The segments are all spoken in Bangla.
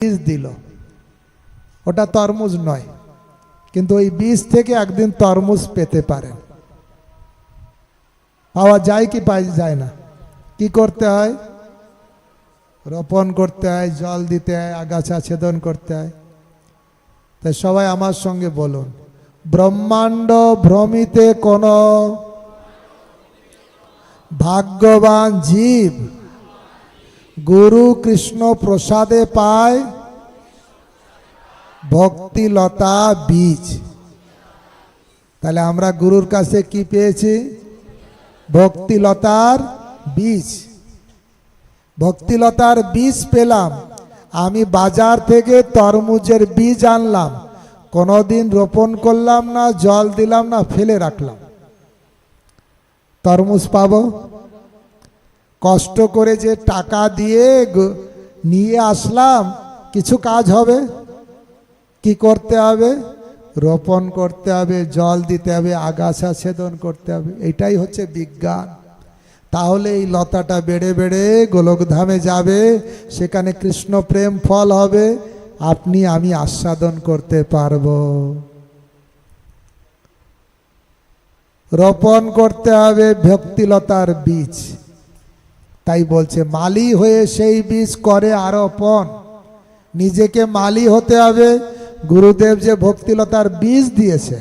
বীজ দিল। ওটা তরমুজ নয়, কিন্তু ওই বীজ থেকে একদিন তরমুজ পেতে পারেন পাওয়া যায় কি পাওয়া যায় না। কি করতে হয়? রোপণ করতে হয়, জল দিতে হয়, আগাছা ছেদন করতে হয়। তাই সবাই আমার সঙ্গে বলুন, ব্রহ্মাণ্ড ভ্রমিতে কোনো ভাগ্যবান জীব গুরু কৃষ্ণ প্রসাদে পায় ভক্তিলতা বীজ। তাহলে আমরা গুরুর কাছে কি পেয়েছি? ভক্তিলতার বীজ। ভক্তিলতার বীজ পেলাম। আমি বাজার থেকে তরমুজের বীজ আনলাম। কোনোদিন রোপণ করলাম না, জল দিলাম না, ফেলে রাখলাম। তরমুজ পাবো? কষ্ট করে যে টাকা দিয়ে নিয়ে আসলাম, কিছু কাজ হবে? কি করতে হবে? রোপণ করতে হবে, জল দিতে হবে, আগাছা ছেদন করতে হবে। এটাই হচ্ছে বিজ্ঞান। তাহলে এই লতাটা বেড়ে বেড়ে গোলকধামে যাবে, সেখানে কৃষ্ণ প্রেম ফল হবে, আপনি, আমি আস্বাদন করতে পারব। রোপণ করতে হবে ভক্তিলতার বীজ। তাই বলছে, মালি হয়ে সেই বীজ করে আরোপণ। নিজেকে মালি হতে হবে। গুরুদেব যে ভক্তিলতার বীজ দিয়েছে,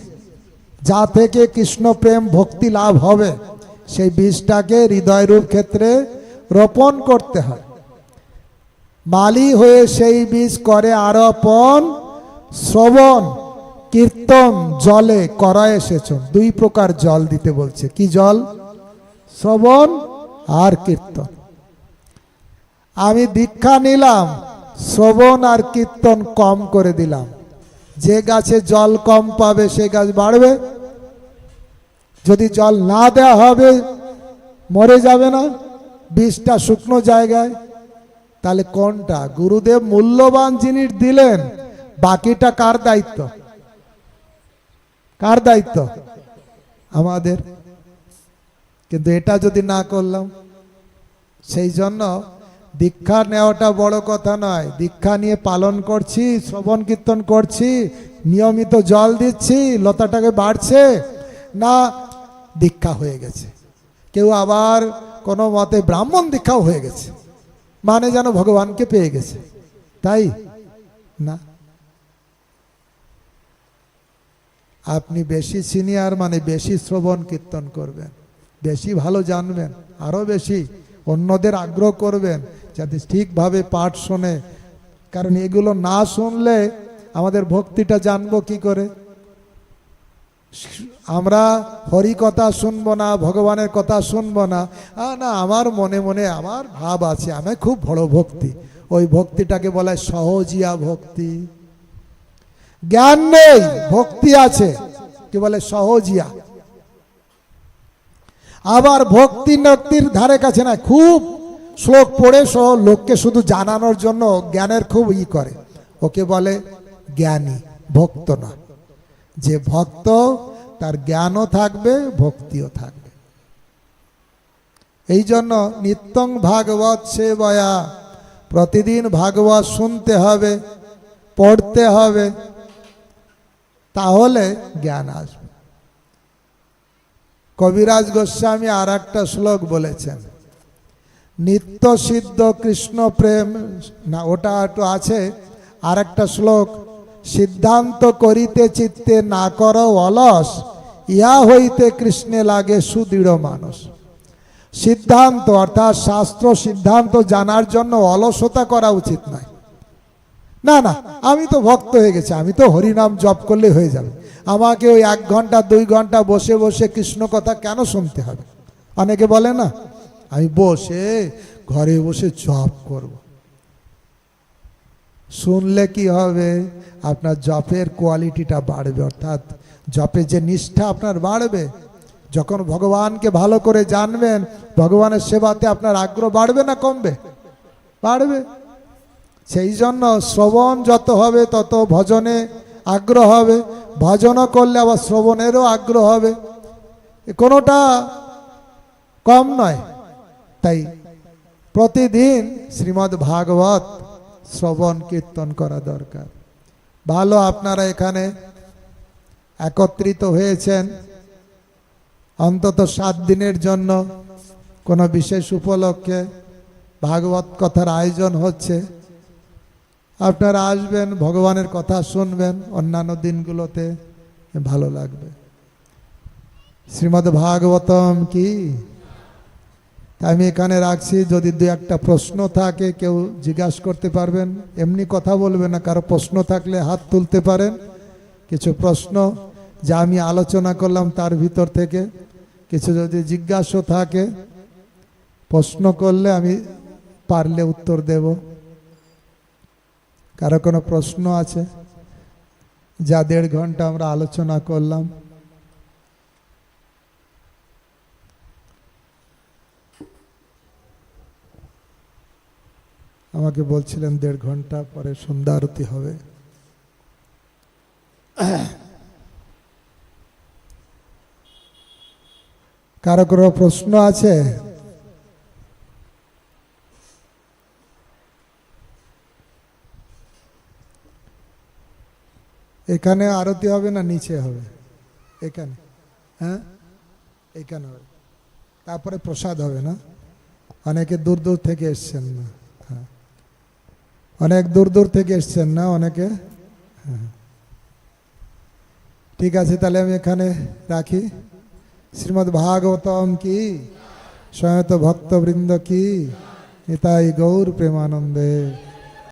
যা থেকে কৃষ্ণ প্রেম ভক্তি লাভ হবে, সেই বীজটাকে হৃদয়রূপ ক্ষেত্রে রোপণ করতে হয়। মালি হয়ে সেই বীজ করে আরোপণ, শ্রবণ, কীর্তন, জলে করা এসেছ দুই প্রকার জল দিতে বলছে। কি জল? শ্রবণ আর কীর্তন। আমি দীক্ষা নিলাম, শ্রবণ আর কীর্তন কম করে দিলাম। যে গাছে জল কম পাবে, সে গাছ বাড়বে। যদি জল না দেওয়া হবে, মরে যাবে না। বীজটা শুকনো জায়গায়। তাহলে কোনটা? গুরুদেব মূল্যবান জিনিস দিলেন, বাকিটা কার দায়িত্ব? কার দায়িত্ব? আমাদের। কিন্তু এটা যদি না করলাম, সেই জন্য দীক্ষা নেওয়াটা বড় কথা নয়। দীক্ষা নিয়ে পালন করছি, শ্রবণ কীর্তন করছি, নিয়মিত জল দিচ্ছি, লতাটাকে বাড়ছে। না, দীক্ষা হয়ে গেছে। কেউ আবার কোনো মতে ব্রাহ্মণ দীক্ষাও হয়ে গেছে। মানে যেন ভগবানকে পেয়ে গেছে। তাই? না। আপনি বেশি সিনিয়র মানে বেশি শ্রবণ কীর্তন করবেন। বেশি ভালো জানবেন, আরও বেশি। অন্যদের আগ্রহ করবেন, যাতে ঠিকভাবে পাঠ শোনে। কারণ এগুলো না শুনলে আমাদের ভক্তিটা জানব কি করে? আমরা হরি কথা শুনব না, ভগবানের কথা শুনব না। না, আমার মনে মনে আমার ভাব আছে, আমি খুব বড় ভক্তি। ওই ভক্তিটাকে বলা হয় সহজিয়া ভক্তি। জ্ঞান নেই, ভক্তি আছে, কি বলে সহজিয়া। আবার ভক্তি নক্তির ধারে কাছে না, খুব শ্লোক পড়ে সহ লোককে শুধু জানানোর জন্য জ্ঞানের খুব ই করে। ওকে বলে জ্ঞানী, ভক্ত না। যে ভক্ত, তার জ্ঞানও থাকবে, ভক্তিও থাকবে। এই জন্য নিত্যং ভাগবত সে সেবয়া, প্রতিদিন ভাগবত শুনতে হবে, পড়তে হবে, তাহলে জ্ঞান আসবে। কবিরাজ গোস্বামী আর একটা শ্লোক বলেছেন, নিত্য সিদ্ধ কৃষ্ণ প্রেম না, ওটা একটু আছে আর একটা শ্লোক, সিদ্ধান্ত করিতে চিত্তে না কর অলস, ইহা হইতে কৃষ্ণে লাগে সুদৃঢ় মানুষ সিদ্ধান্ত, অর্থাৎ শাস্ত্র সিদ্ধান্ত জানার জন্য অলসতা করা উচিত নয়। না না, আমি তো ভক্ত হয়ে গেছি, আমি তো হরিনাম জপ করলে হয়ে যাবে। আমাকে ওই এক ঘণ্টা, দুই ঘণ্টা বসে বসে কৃষ্ণ কথা কেন শুনতে হবে? অনেকে বলে না, আমি বসে ঘরে বসে জপ করব। শুনলে কি হবে? আপনার জপের কোয়ালিটিটা বাড়বে, অর্থাৎ জপের যে নিষ্ঠা আপনার বাড়বে। যখন ভগবানকে ভালো করে জানবেন, ভগবানের সেবাতে আপনার আগ্রহ বাড়বে না কমবে? বাড়বে। সেই জন্য শ্রবণ যত হবে, তত ভজনে আগ্রহ হবে। ভজনও করলে আবার শ্রবণেরও আগ্রহ হবে। কোনোটা কম নয়। তাই প্রতিদিন শ্রীমদ্ ভাগবত শ্রবণ, কীর্তন করা দরকার। ভালো আপনারা এখানে একত্রিত হয়েছেন। অন্তত সাত দিনের জন্য কোনো বিশেষ উপলক্ষে ভাগবত কথার আয়োজন হচ্ছে। আপনারা আসবেন, ভগবানের কথা শুনবেন, অন্যান্য দিনগুলোতে ভালো লাগবে। শ্রীমদ্ ভাগবতম কি? আমি এখানে রাখছি, যদি দু একটা প্রশ্ন থাকে, কেউ জিজ্ঞাসা করতে পারবেন। এমনি কথা বলবেন না, কারও প্রশ্ন থাকলে হাত তুলতে পারেন। কিছু প্রশ্ন যা আমি আলোচনা করলাম তার ভিতর থেকে। কিছু যদি জিজ্ঞাসা থাকে, প্রশ্ন করলে আমি পারলে উত্তর দেব। কারও কোনো প্রশ্ন আছে? যা দেড় ঘণ্টা আমরা আলোচনা করলাম। আমাকে বলছিলেন দেড় ঘণ্টা পরে সন্ধ্যা আরতি হবে। কারও কোনো প্রশ্ন আছে? এখানে আরতি হবে না নিচে হবে? এখানে। হ্যাঁ? এখানে হবে। তারপরে প্রসাদ হবে না? অনেকে দূর দূর থেকে এসছেন না। হ্যাঁ। অনেক দূর দূর থেকে এসছেন না অনেকে? হ্যাঁ। ঠিক আছে, তাহলে আমি এখানে রাখি। শ্রীমদ্ ভাগবতম কি? স্বয়ত ভক্তবৃন্দ কি? নিতাই গৌর প্রেমানন্দে।